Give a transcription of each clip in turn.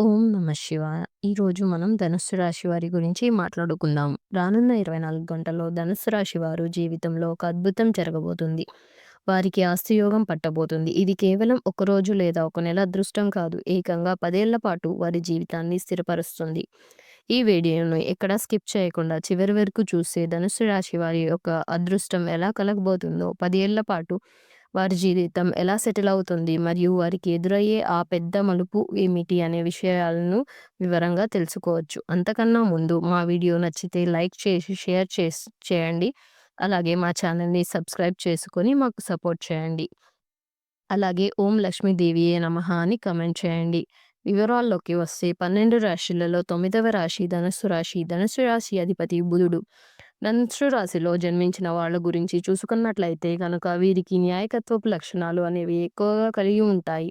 ఓం నమ శివాయ. ఈరోజు మనం ధనుస్సు రాశి వారి గురించి మాట్లాడుకుందాం. రానున్న 24 గంటల్లో ధనుస్సు రాశి వారు జీవితంలో ఒక అద్భుతం జరగబోతుంది. వారికి ఆస్తి యోగం పట్టబోతుంది. ఇది కేవలం ఒక రోజు లేదా ఒక నెల అదృష్టం కాదు. ఏకంగా పదేళ్ళ పాటు వారి జీవితాన్ని స్థిరపరుస్తుంది. ఈ వీడియోను ఎక్కడా స్కిప్ చేయకుండా చివరి వరకు చూస్తే ధనుసు రాశి వారి యొక్క అదృష్టం ఎలా కలగబోతుందో, పదేళ్ళ పాటు వారి జీవితం ఎలా సెటిల్ అవుతుంది మరియు వారికి ఎదురయ్యే ఆ పెద్ద మలుపు ఏమిటి అనే విషయాలను వివరంగా తెలుసుకోవచ్చు. అంతకన్నా ముందు మా వీడియో నచ్చితే లైక్ చేసి షేర్ చేసి చేయండి. అలాగే మా ఛానల్‌ని సబ్స్క్రైబ్ చేసుకొని మాకు సపోర్ట్ చేయండి. అలాగే ఓం లక్ష్మీదేవియే నమ అని కమెంట్ చేయండి. వివరాల్లోకి వస్తే 12 రాశులలో తొమ్మిదవ రాశి ధనుసు రాశి. ధనుసు రాశి అధిపతి బుధుడు. ధనుస్సు రాశిలో జన్మించిన వాళ్ళ గురించి చూసుకున్నట్లయితే కనుక వీరికి న్యాయకత్వపు లక్షణాలు అనేవి ఎక్కువగా కలిగి ఉంటాయి.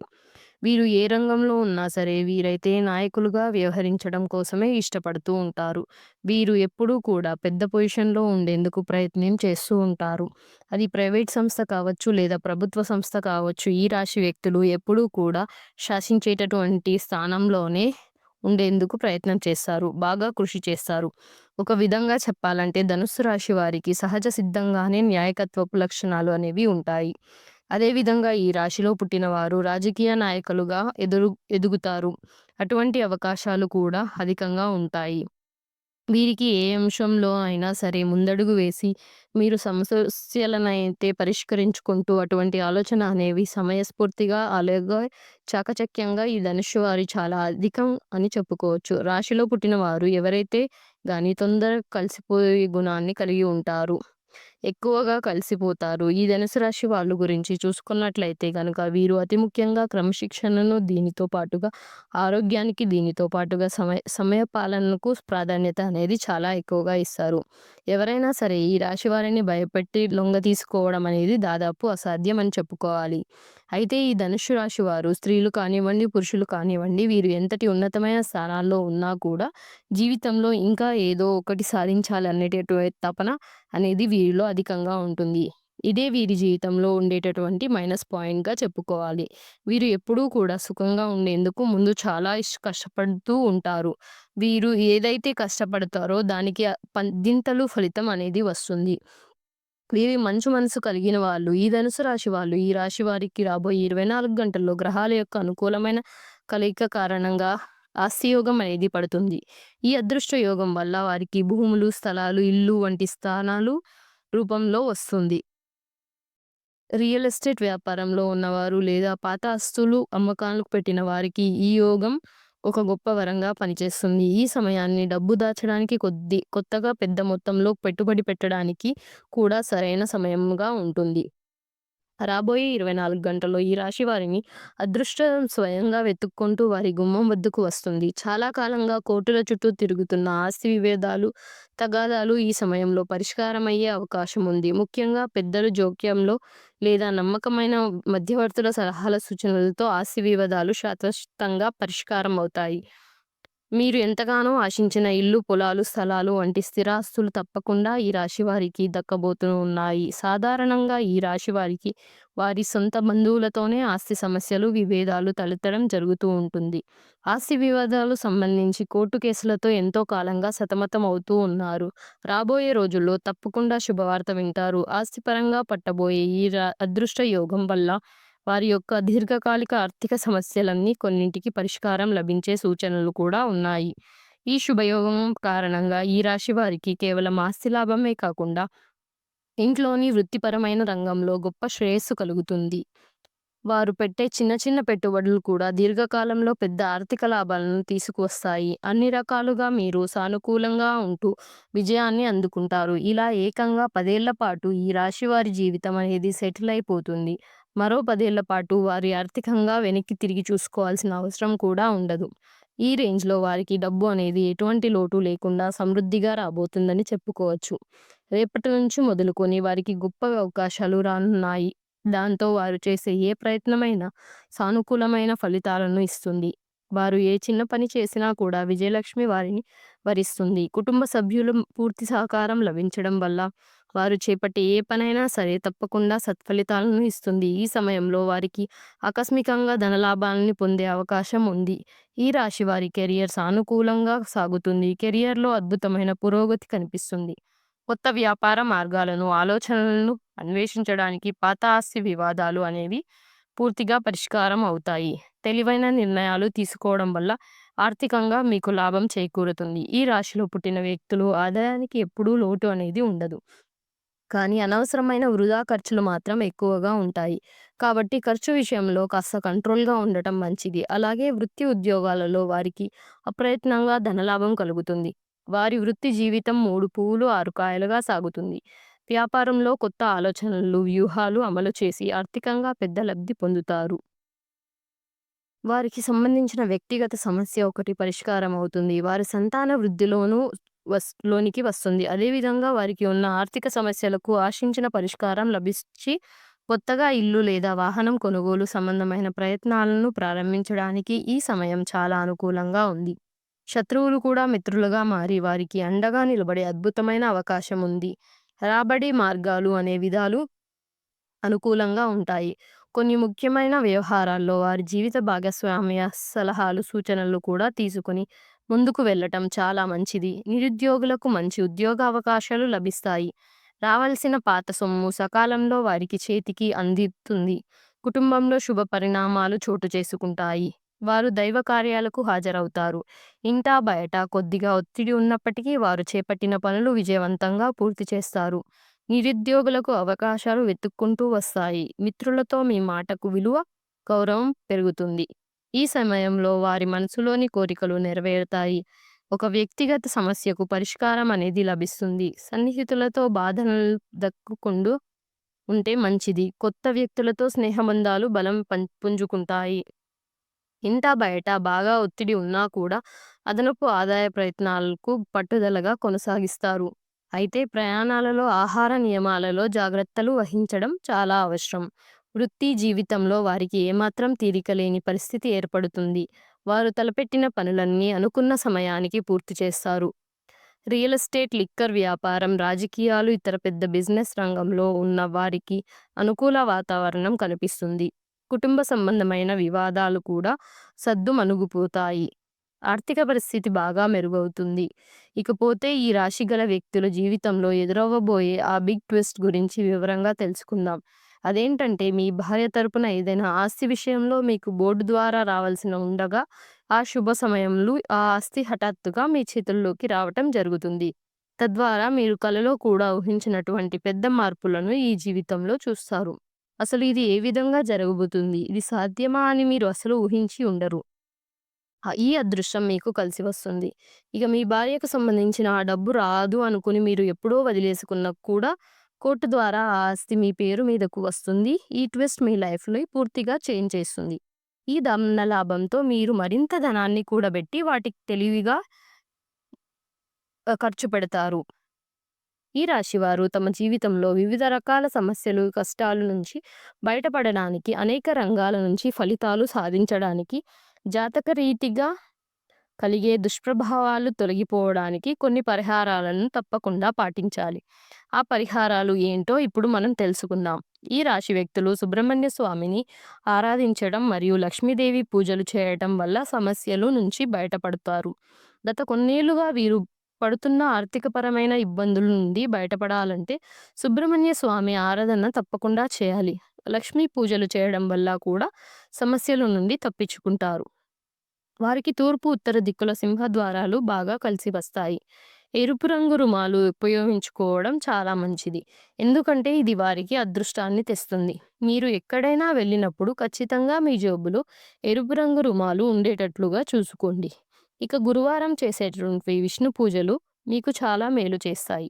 వీరు ఏ రంగంలో ఉన్నా సరే వీరైతే నాయకులుగా వ్యవహరించడం కోసమే ఇష్టపడుతూ ఉంటారు. వీరు ఎప్పుడూ కూడా పెద్ద పొజిషన్‌లో ఉండేందుకు ప్రయత్నం చేస్తూ ఉంటారు. అది ప్రైవేట్ సంస్థ కావచ్చు లేదా ప్రభుత్వ సంస్థ కావచ్చు. ఈ రాశి వ్యక్తులు ఎప్పుడూ కూడా శాసించేటటువంటి స్థానంలోనే ఉండేందుకు ప్రయత్నం చేస్తారు. బాగా కృషి చేస్తారు. ఒక విధంగా చెప్పాలంటే ధనుస్సు రాశి వారికి సహజ సిద్ధంగానే న్యాయకత్వపు లక్షణాలు అనేవి ఉంటాయి. అదేవిధంగా ఈ రాశిలో పుట్టిన వారు రాజకీయ నాయకులుగా ఎదురు ఎదుగుతారు. అటువంటి అవకాశాలు కూడా అధికంగా ఉంటాయి. వీరికి ఏ అంశంలో అయినా సరే ముందడుగు వేసి మీరు సమస్యలనైతే పరిష్కరించుకుంటూ అటువంటి ఆలోచన అనేవి సమయస్ఫూర్తిగా అలాగే చాకచక్యంగా ఈ ధనుషు వారి చాలా అధికం అని చెప్పుకోవచ్చు. రాశిలో పుట్టిన వారు ఎవరైతే కానీ తొందరగా కలిసిపోయే గుణాన్ని కలిగి ఉంటారు. ఎక్కువగా కలిసిపోతారు. ఈ ధనుసు రాశి వాళ్ళ గురించి చూసుకున్నట్లయితే కనుక వీరు అతి ముఖ్యంగా క్రమశిక్షణను దీనితో పాటుగా ఆరోగ్యానికి దీనితో పాటుగా సమయ సమయపాలనకు ప్రాధాన్యత అనేది చాలా ఎక్కువగా ఇస్తారు. ఎవరైనా సరే ఈ రాశి వారిని భయపెట్టి లొంగ తీసుకోవడం అనేది దాదాపు అసాధ్యం అని చెప్పుకోవాలి. అయితే ఈ ధనుసు రాశి వారు స్త్రీలు కానివ్వండి, పురుషులు కానివ్వండి వీరు ఎంతటి ఉన్నతమైన స్థానాల్లో ఉన్నా కూడా జీవితంలో ఇంకా ఏదో ఒకటి సాధించాలనేటటువంటి తపన అనేది వీరిలో అధికంగా ఉంటుంది. ఇదే వీరి జీవితంలో ఉండేటటువంటి మైనస్ పాయింట్‌గా చెప్పుకోవాలి. వీరు ఎప్పుడూ కూడా సుఖంగా ఉండేందుకు ముందు చాలా కష్టపడుతూ ఉంటారు. వీరు ఏదైతే కష్టపడతారో దానికి పదింతలు ఫలితం అనేది వస్తుంది. వీరి మంచు మనసు కలిగిన వాళ్ళు ఈ ధనుసు రాశి వాళ్ళు ఈ రాశి వారికి రాబోయే 24 గంటల్లో గ్రహాల యొక్క అనుకూలమైన కలయిక కారణంగా ఆస్తి యోగం అనేది పడుతుంది. ఈ అదృష్ట యోగం వల్ల వారికి భూములు, స్థలాలు, ఇల్లు వంటి స్థానాలు రూపంలో వస్తుంది. రియల్ ఎస్టేట్ వ్యాపారంలో ఉన్నవారు లేదా పాత ఆస్తులు అమ్మకాలకు పెట్టిన వారికి ఈ యోగం ఒక గొప్ప వరంగా పనిచేస్తుంది. ఈ సమయాన్ని డబ్బు దాచడానికి కొద్ది కొత్తగా పెద్ద మొత్తంలో పెట్టుబడి పెట్టడానికి కూడా సరైన సమయంగా ఉంటుంది. రాబోయే 24 గంటల్లో ఈ రాశి వారిని అదృష్టం స్వయంగా వెతుక్కుంటూ వారి గుమ్మం వద్దకు వస్తుంది. చాలా కాలంగా కోర్టుల చుట్టూ తిరుగుతున్న ఆస్తి విభేదాలు, తగాదాలు ఈ సమయంలో పరిష్కారమయ్యే అవకాశం ఉంది. ముఖ్యంగా పెద్దల జోక్యంలో లేదా నమ్మకమైన మధ్యవర్తుల సలహాల సూచనలతో ఆస్తి వివాదాలు శాశ్వతంగా పరిష్కారం అవుతాయి. మీరు ఎంతగానో ఆశించిన ఇల్లు, పొలాలు, స్థలాలు వంటి స్థిరాస్తులు తప్పకుండా ఈ రాశి వారికి దక్కబోతూ ఉన్నాయి. సాధారణంగా ఈ రాశి వారికి వారి సొంత బంధువులతోనే ఆస్తి సమస్యలు, విభేదాలు తలెత్తడం జరుగుతూ ఉంటుంది. ఆస్తి వివాదాలు సంబంధించి కోర్టు కేసులతో ఎంతో కాలంగా సతమతం అవుతూ ఉన్నారు. రాబోయే రోజుల్లో తప్పకుండా శుభవార్త వింటారు. ఆస్తిపరంగా పట్టబోయే ఈ అదృష్ట యోగం వల్ల వారి యొక్క దీర్ఘకాలిక ఆర్థిక సమస్యలన్నీ కొన్నింటికి పరిష్కారం లభించే సూచనలు కూడా ఉన్నాయి. ఈ శుభయోగం కారణంగా ఈ రాశి వారికి కేవలం ఆస్తి లాభమే కాకుండా ఇంట్లోని వృత్తిపరమైన రంగంలో గొప్ప శ్రేయస్సు కలుగుతుంది. వారు పెట్టే చిన్న చిన్న పెట్టుబడులు కూడా దీర్ఘకాలంలో పెద్ద ఆర్థిక లాభాలను తీసుకువస్తాయి. అన్ని రకాలుగా మీరు సానుకూలంగా ఉంటూ విజయాన్ని అందుకుంటారు. ఇలా ఏకంగా పదేళ్ళ పాటు ఈ రాశి వారి జీవితం అనేది సెటిల్ అయిపోతుంది. మరో పదేళ్ళ పాటు వారు ఆర్థికంగా వెనక్కి తిరిగి చూసుకోవాల్సిన అవసరం కూడా ఉండదు. ఈ రేంజ్‌లో వారికి డబ్బు అనేది ఎటువంటి లోటు లేకుండా సమృద్ధిగా రాబోతుందని చెప్పుకోవచ్చు. రేపటి నుంచి మొదలుకొని వారికి గొప్ప అవకాశాలు రానున్నాయి. దాంతో వారు చేసే ఏ ప్రయత్నమైనా సానుకూలమైన ఫలితాలను ఇస్తుంది. వారు ఏ చిన్న పని చేసినా కూడా విజయలక్ష్మి వారిని వరిస్తుంది. కుటుంబ సభ్యుల పూర్తి సహకారం లభించడం వల్ల వారు చేపట్టే ఏ పనైనా సరే తప్పకుండా సత్ఫలితాలను ఇస్తుంది. ఈ సమయంలో వారికి ఆకస్మికంగా ధనలాభాలని పొందే అవకాశం ఉంది. ఈ రాశి వారి కెరియర్ సానుకూలంగా సాగుతుంది. కెరియర్‌లో అద్భుతమైన పురోగతి కనిపిస్తుంది. కొత్త వ్యాపార మార్గాలను, ఆలోచనలను అన్వేషించడానికి పాత ఆస్తి వివాదాలు అనేవి పూర్తిగా పరిష్కారం అవుతాయి. తెలివైన నిర్ణయాలు తీసుకోవడం వల్ల ఆర్థికంగా మీకు లాభం చేకూరుతుంది. ఈ రాశిలో పుట్టిన వ్యక్తులు ఆదాయానికి ఎప్పుడూ లోటు అనేది ఉండదు. కానీ అనవసరమైన వృధా ఖర్చులు మాత్రం ఎక్కువగా ఉంటాయి. కాబట్టి ఖర్చు విషయంలో కాస్త కంట్రోల్‌గా ఉండటం మంచిది. అలాగే వృత్తి ఉద్యోగాలలో వారికి అప్రయత్నంగా ధనలాభం కలుగుతుంది. వారి వృత్తి జీవితం మూడు పువ్వులు ఆరు కాయలుగా సాగుతుంది. వ్యాపారంలో కొత్త ఆలోచనలు, వ్యూహాలు అమలు చేసి ఆర్థికంగా పెద్ద లబ్ధి పొందుతారు. వారికి సంబంధించిన వ్యక్తిగత సమస్య ఒకటి పరిష్కారం అవుతుంది. వారి సంతాన వృద్ధిలోనూ వస్ లోనికి వస్తుంది. అదేవిధంగా వారికి ఉన్న ఆర్థిక సమస్యలకు ఆశించిన పరిష్కారం లభించి కొత్తగా ఇల్లు లేదా వాహనం కొనుగోలు సంబంధమైన ప్రయత్నాలను ప్రారంభించడానికి ఈ సమయం చాలా అనుకూలంగా ఉంది. శత్రువులు కూడా మిత్రులుగా మారి వారికి అండగా నిలబడే అద్భుతమైన అవకాశం ఉంది. రాబడి మార్గాలు అనే విధాలు అనుకూలంగా ఉంటాయి. కొన్ని ముఖ్యమైన వ్యవహారాల్లో వారి జీవిత భాగస్వామ్య సలహాలు, సూచనలు కూడా తీసుకొని ముందుకు వెళ్ళటం చాలా మంచిది. నిరుద్యోగులకు మంచి ఉద్యోగ అవకాశాలు లభిస్తాయి. రావాల్సిన పాత సొమ్ము సకాలంలో వారికి చేతికి అందిస్తుంది కుటుంబంలో శుభ పరిణామాలు చోటు చేసుకుంటాయి. వారు దైవ కార్యాలకు హాజరవుతారు. ఇంటా బయట కొద్దిగా ఒత్తిడి ఉన్నప్పటికీ వారు చేపట్టిన పనులు విజయవంతంగా పూర్తి చేస్తారు. నిరుద్యోగులకు అవకాశాలు వెతుక్కుంటూ వస్తాయి. మిత్రులతో మీ మాటకు విలువ, గౌరవం పెరుగుతుంది. ఈ సమయంలో వారి మనసులోని కోరికలు నెరవేరుతాయి. ఒక వ్యక్తిగత సమస్యకు పరిష్కారం అనేది లభిస్తుంది. సన్నిహితులతో బాధలు దక్కుకుంటూ ఉంటే మంచిది. కొత్త వ్యక్తులతో స్నేహబంధాలు బలం పుంజుకుంటాయి. ఇంత బయట బాగా ఒత్తిడి ఉన్నా కూడా అదనపు ఆదాయ ప్రయత్నాలకు పట్టుదలగా కొనసాగిస్తారు. అయితే ప్రయాణాలలో ఆహార నియమాలలో జాగ్రత్తలు వహించడం చాలా అవసరం. వృత్తి జీవితంలో వారికి ఏమాత్రం తీరిక లేని పరిస్థితి ఏర్పడుతుంది. వారు తలపెట్టిన పనులన్నీ అనుకున్న సమయానికి పూర్తి చేస్తారు. రియల్ ఎస్టేట్, లిక్కర్ వ్యాపారం, రాజకీయాలు, ఇతర పెద్ద బిజినెస్ రంగంలో ఉన్న వారికి అనుకూల వాతావరణం కనిపిస్తుంది. కుటుంబ సంబంధమైన వివాదాలు కూడా సద్దు మనుగుపోతాయి ఆర్థిక పరిస్థితి బాగా మెరుగవుతుంది. ఇకపోతే ఈ రాశి గల వ్యక్తుల జీవితంలో ఎదురవ్వబోయే ఆ బిగ్ ట్విస్ట్ గురించి వివరంగా తెలుసుకుందాం. అదేంటంటే మీ భార్య తరపున ఏదైనా ఆస్తి విషయంలో మీకు బోర్డు ద్వారా రావాల్సిన ఉండగా ఆ శుభ సమయంలో ఆ ఆస్తి హఠాత్తుగా మీ చేతుల్లోకి రావటం జరుగుతుంది. తద్వారా మీరు కలలో కూడా ఊహించినటువంటి పెద్ద మార్పులను ఈ జీవితంలో చూస్తారు. అసలు ఇది ఏ విధంగా జరగబోతుంది? ఇది సాధ్యమా అని మీరు అసలు ఊహించి ఉండరు. ఈ అదృష్టం మీకు కలిసి వస్తుంది. ఇక మీ భార్యకు సంబంధించిన ఆ డబ్బు రాదు అనుకుని మీరు ఎప్పుడో వదిలేసుకున్నా కూడా కోర్టు ద్వారా ఆ ఆస్తి మీ పేరు మీదకు వస్తుంది. ఈ ట్విస్ట్ మీ లైఫ్‌ని పూర్తిగా చేంజ్ చేస్తుంది. ఈ ధనలాభంతో మీరు మరింత ధనాన్ని కూడబెట్టి వాటికి తెలివిగా ఖర్చు పెడతారు. ఈ రాశివారు తమ జీవితంలో వివిధ రకాల సమస్యలు, కష్టాల నుంచి బయటపడడానికి, అనేక రంగాల నుంచి ఫలితాలు సాధించడానికి, జాతకరీతిగా కలిగే దుష్ప్రభావాలు తొలగిపోవడానికి కొన్ని పరిహారాలను తప్పకుండా పాటించాలి. ఆ పరిహారాలు ఏంటో ఇప్పుడు మనం తెలుసుకుందాం. ఈ రాశి వ్యక్తులు సుబ్రహ్మణ్య స్వామిని ఆరాధించడం మరియు లక్ష్మీదేవి పూజలు చేయటం వల్ల సమస్యలు నుంచి బయటపడతారు. గత కొన్నేళ్ళుగా వీరు పడుతున్న ఆర్థికపరమైన ఇబ్బందుల నుండి బయటపడాలంటే సుబ్రహ్మణ్య స్వామి ఆరాధన తప్పకుండా చేయాలి. లక్ష్మీ పూజలు చేయడం వల్ల కూడా సమస్యల నుండి తప్పించుకుంటారు. వారికి తూర్పు, ఉత్తర దిక్కుల సింహద్వారాలు బాగా కలిసి వస్తాయి. ఎరుపు రంగు రుమాలు ఉపయోగించుకోవడం చాలా మంచిది. ఎందుకంటే ఇది వారికి అదృష్టాన్ని తెస్తుంది. మీరు ఎక్కడైనా వెళ్ళినప్పుడు ఖచ్చితంగా మీ జేబులో ఎరుపు రంగు రుమాలు ఉండేటట్లుగా చూసుకోండి. ఇక గురువారం చేసేటువంటి విష్ణు పూజలు మీకు చాలా మేలు చేస్తాయి.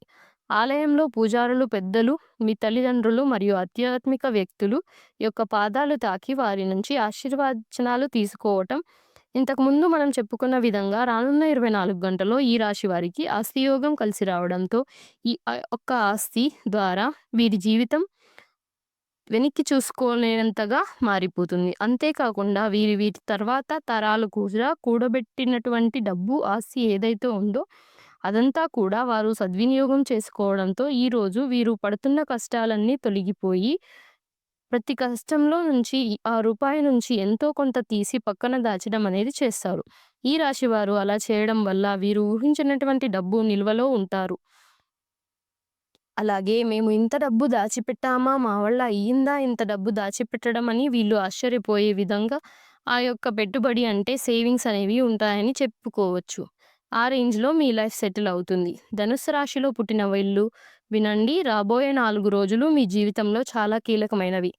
ఆలయంలో పూజారులు, పెద్దలు, మీ తల్లిదండ్రులు మరియు ఆధ్యాత్మిక వ్యక్తులు యొక్క పాదాలు తాకి వారి నుంచి ఆశీర్వచనాలు తీసుకోవటం ఇంతకుముందు మనం చెప్పుకున్న విధంగా రానున్న 24 గంటల్లో ఈ రాశి వారికి ఆస్తి యోగం కలిసి రావడంతో ఈ ఒక్క ఆస్తి ద్వారా వీరి జీవితం వెనక్కి చూసుకోలేనంతగా మారిపోతుంది. అంతేకాకుండా వీరి వీరి తర్వాత తరాలు కూడా కూడబెట్టినటువంటి డబ్బు, ఆస్తి ఏదైతే ఉందో అదంతా కూడా వారు సద్వినియోగం చేసుకోవడంతో ఈరోజు వీరు పడుతున్న కష్టాలన్నీ తొలగిపోయి ప్రతి కష్టంలో నుంచి ఆ రూపాయి నుంచి ఎంతో కొంత తీసి పక్కన దాచడం అనేది చేస్తారు. ఈ రాశి వారు అలా చేయడం వల్ల వీరు ఊహించినటువంటి డబ్బు నిల్వలో ఉంటారు. అలాగే మేము ఇంత డబ్బు దాచిపెట్టామా? మా వల్ల అయ్యిందా ఇంత డబ్బు దాచిపెట్టడం అని వీళ్ళు ఆశ్చర్యపోయే విధంగా ఆ యొక్క పెట్టుబడి అంటే సేవింగ్స్ అనేవి ఉంటాయని చెప్పుకోవచ్చు. ఆ రేంజ్‌లో మీ లైఫ్ సెటిల్ అవుతుంది. ధనుస్సు రాశిలో పుట్టిన వీళ్ళు వినండి రాబోయే నాలుగు రోజులు మీ జీవితంలో చాలా కీలకమైనవి.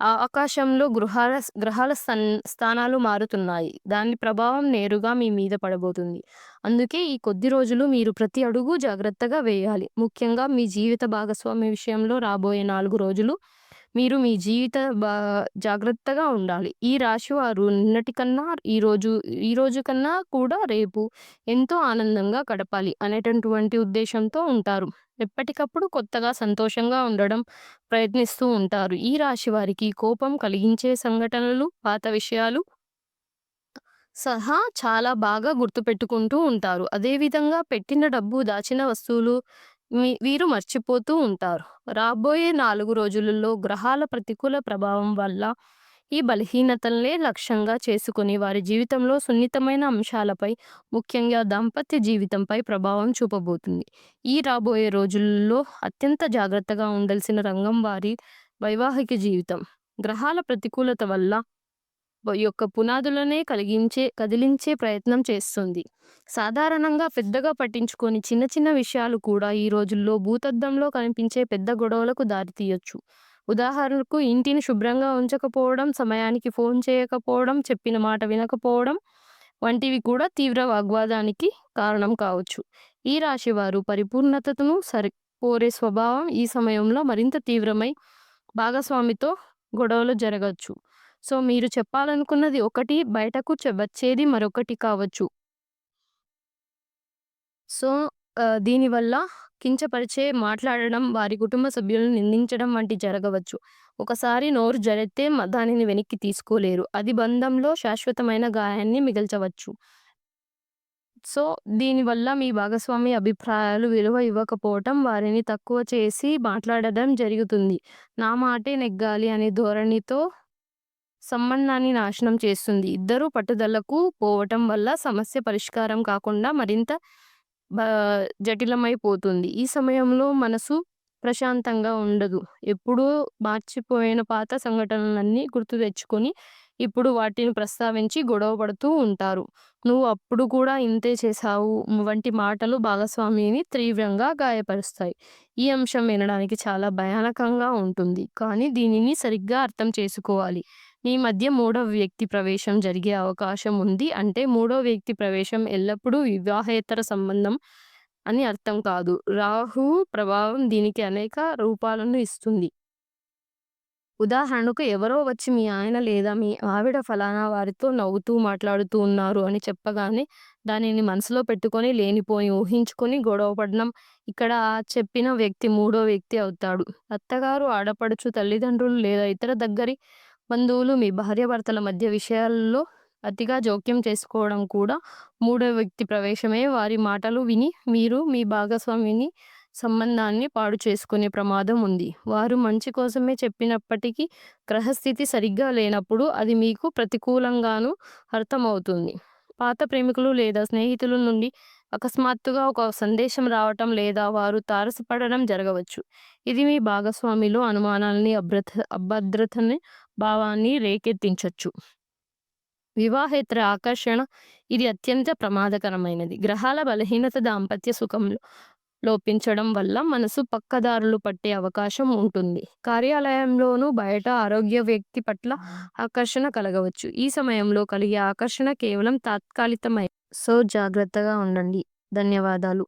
ఆ ఆకాశంలో గృహాల గ్రహాల సన్ స్థానాలు మారుతున్నాయి. దాని ప్రభావం నేరుగా మీ మీద పడబోతుంది. అందుకే ఈ కొద్ది రోజులు మీరు ప్రతి అడుగు జాగ్రత్తగా వేయాలి. ముఖ్యంగా మీ జీవిత భాగస్వామి విషయంలో రాబోయే నాలుగు రోజులు మీరు మీ జీవిత బా జాగ్రత్తగా ఉండాలి. ఈ రాశి వారు నిన్నటి కన్నా ఈరోజు ఈ రోజు కన్నా కూడా రేపు ఎంతో ఆనందంగా గడపాలి అనేటటువంటి ఉద్దేశంతో ఉంటారు. ఎప్పటికప్పుడు కొత్తగా సంతోషంగా ఉండడం ప్రయత్నిస్తూ ఉంటారు. ఈ రాశి వారికి కోపం కలిగించే సంఘటనలు, పాత విషయాలు సహా చాలా బాగా గుర్తుపెట్టుకుంటూ ఉంటారు. అదేవిధంగా పెట్టిన డబ్బు, దాచిన వస్తువులు వీరు మర్చిపోతూ ఉంటారు. రాబోయే నాలుగు రోజులలో గ్రహాల ప్రతికూల ప్రభావం వల్ల ఈ బలహీనతలనే లక్ష్యంగా చేసుకుని వారి జీవితంలో సున్నితమైన అంశాలపై, ముఖ్యంగా దాంపత్య జీవితంపై ప్రభావం చూపబోతుంది. ఈ రాబోయే రోజుల్లో అత్యంత జాగ్రత్తగా ఉండాల్సిన రంగం వారి వైవాహిక జీవితం. గ్రహాల ప్రతికూలత వల్ల యొక్క పునాదులనే కలిగించే కదిలించే ప్రయత్నం చేస్తుంది. సాధారణంగా పెద్దగా పట్టించుకొని చిన్న చిన్న విషయాలు కూడా ఈ రోజుల్లో భూతద్దంలో కనిపించే పెద్ద గొడవలకు దారితీయొచ్చు. ఉదాహరణకు ఇంటిని శుభ్రంగా ఉంచకపోవడం, సమయానికి ఫోన్ చేయకపోవడం, చెప్పిన మాట వినకపోవడం వంటివి కూడా తీవ్ర వాగ్వాదానికి కారణం కావచ్చు. ఈ రాశి వారు పరిపూర్ణతను సరి కోరే స్వభావం ఈ సమయంలో మరింత తీవ్రమై భాగస్వామితో గొడవలు జరగచ్చు సో, మీరు చెప్పాలనుకున్నది ఒకటి బయటకు చె వచ్చేది మరొకటి కావచ్చు. సో, దీనివల్ల కించపరిచే మాట్లాడడం, వారి కుటుంబ సభ్యులను నిందించడం వంటి జరగవచ్చు. ఒకసారి నోరు జరిగితే దానిని వెనక్కి తీసుకోలేరు. అది బంధంలో శాశ్వతమైన గాయాన్ని మిగల్చవచ్చు. సో, దీనివల్ల మీ భాగస్వామి అభిప్రాయాలు విలువ ఇవ్వకపోవటం, వారిని తక్కువ చేసి మాట్లాడడం జరుగుతుంది. నా మాటే నెగ్గాలి అనే ధోరణితో సంబంధాన్ని నాశనం చేస్తుంది. ఇద్దరూ పట్టుదలకు పోవటం వల్ల సమస్య పరిష్కారం కాకుండా మరింత జటిలమైపోతుంది. ఈ సమయంలో మనసు ప్రశాంతంగా ఉండదు. ఎప్పుడూ మార్చిపోయిన పాత సంఘటనలన్నీ గుర్తు తెచ్చుకొని, ఇప్పుడు వాటిని ప్రస్తావించి గొడవ పడుతూ ఉంటారు. నువ్వు అప్పుడు కూడా ఇంతే చేశావు వంటి మాటలు భాగస్వామిని తీవ్రంగా గాయపరుస్తాయి. ఈ అంశం వినడానికి చాలా భయానకంగా ఉంటుంది. కానీ దీనిని సరిగ్గా అర్థం చేసుకోవాలి. ఈ మధ్య మూడవ వ్యక్తి ప్రవేశం జరిగే అవకాశం ఉంది. అంటే మూడో వ్యక్తి ప్రవేశం ఎల్లప్పుడూ వివాహేతర సంబంధం అని అర్థం కాదు. రాహు ప్రభావం దీనికి అనేక రూపాలను ఇస్తుంది. ఉదాహరణకు ఎవరో వచ్చి మీ ఆయన లేదా మీ ఆవిడ ఫలానా వారితో నవ్వుతూ మాట్లాడుతూ ఉన్నారు అని చెప్పగానే దానిని మనసులో పెట్టుకొని లేనిపోయి ఊహించుకొని గొడవపడడం ఇక్కడ చెప్పిన వ్యక్తి మూడో వ్యక్తి అవుతాడు. అత్తగారు, ఆడపడుచు, తల్లిదండ్రులు లేదా ఇతర దగ్గరి బంధువులు మీ భార్యాభర్తల మధ్య విషయాల్లో అతిగా జోక్యం చేసుకోవడం కూడా మూడో వ్యక్తి ప్రవేశమే. వారి మాటలు విని మీరు మీ భాగస్వామిని సంబంధాన్ని పాడు చేసుకునే ప్రమాదం ఉంది. వారు మంచి కోసమే చెప్పినప్పటికీ గ్రహస్థితి సరిగ్గా లేనప్పుడు అది మీకు ప్రతికూలంగానూ అర్థమవుతుంది. పాత ప్రేమికులు లేదా స్నేహితుల నుండి అకస్మాత్తుగా ఒక సందేశం రావటం లేదా వారు తారసపడడం జరగవచ్చు. ఇది మీ భాగస్వామిలో అనుమానాల్ని, అభ్రత అభద్రతని భావాన్ని రేకెత్తించవచ్చు వివాహేతర ఆకర్షణ ఇది అత్యంత ప్రమాదకరమైనది. గ్రహాల బలహీనత దాంపత్య సుఖంలో లోపించడం వల్ల మనసు పక్కదారులు పట్టే అవకాశం ఉంటుంది. కార్యాలయంలోనూ, బయట ఆరోగ్య వ్యక్తి పట్ల ఆకర్షణ కలగవచ్చు. ఈ సమయంలో కలిగే ఆకర్షణ కేవలం తాత్కాలికమై సో, జాగ్రత్తగా ఉండండి. ధన్యవాదాలు.